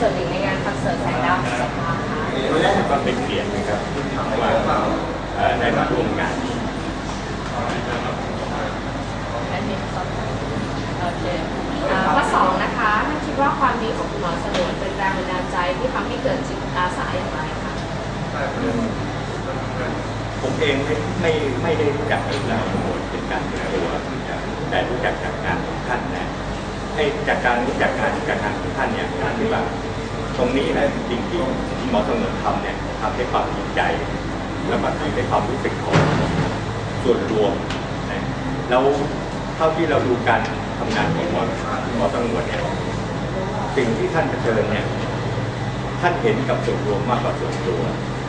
ส่วนหนึ่งในงานคอนเสิร์ตแสงดาวของสภาค่ะก็เป็นเกียรตินะครับว่าเอ่อได้มาร่วมงานอันนี้สองโอเคข้อสองนะคะท่านคิดว่าความดีของคุณหมอสนวนเป็นแรงบันดาลใจที่ทำให้เกิดจิตอาสาอย่างไรคะผมเองไม่ไม่ไม่ได้รู้จักเรื่องราวทั้งหมดเป็นการส่วนตัวแต่รู้จักจากงานของท่านนะให้จากการรู้จักงาน จากงานของท่านเนี่ยท่านที่ว่าตรงนี้แหละจริงที่ที่หมอสงวนทำเนี่ยทำด้ความจริงใจ แล้วก็ทำด้ความรู้สึกของส่วนรวมนะแล้วเท่าที่เราดูการทำงานของหมอหมอสงวนเนี่ยสิ่งที่ท่านเผชิญเนี่ยท่านเห็นกับส่วนรวมมากกว่าส่วนตัว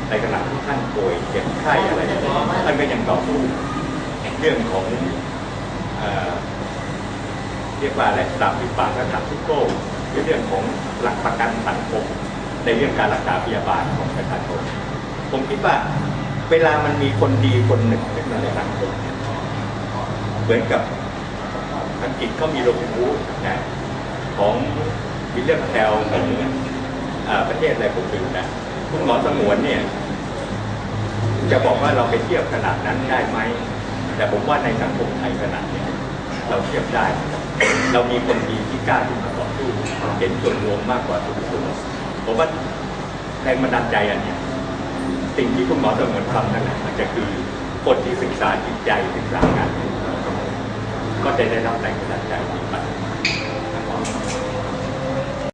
ในขณะที่ท่านป่วยเจ็บไข้อะไรท่างเงี้ยท่านก็ยังต่อสู้เรื่องของ เรียกว่าอะไรสามสิบบาทและสามสิบโก้ในเรื่องของหลักประกันสังคมในเรื่องการรักษาพยาบาลของประชาชนผมคิดว่าเวลามันมีคนดีคนหนึ่งขึ้นมาในสังคมเหมือนกับอังกฤษเขามีโรงพูนะของวิลเลียมแคลของอ่าประเทศอะไรผมลืมนะคุณหมอสงวนเนี่ย จะบอกว่าเราไปเทียบขนาดนั้นได้ไหม แต่ผมว่าในสังคมไทยขนาดนี้ เราเทียบได้ เรามีคนดีที่กล้าที่มาต่อสู้เห็นส่วนรวมมากกว่าส่วนตัวผมว่าแรงบันดาลใจอันนี้สิ่งที่คุณหมอสมวนทำนั่นแหละมันจะคือคนที่ศึกษาจิตใจศึกษางานก็จะได้รับแรงบันดาลใจ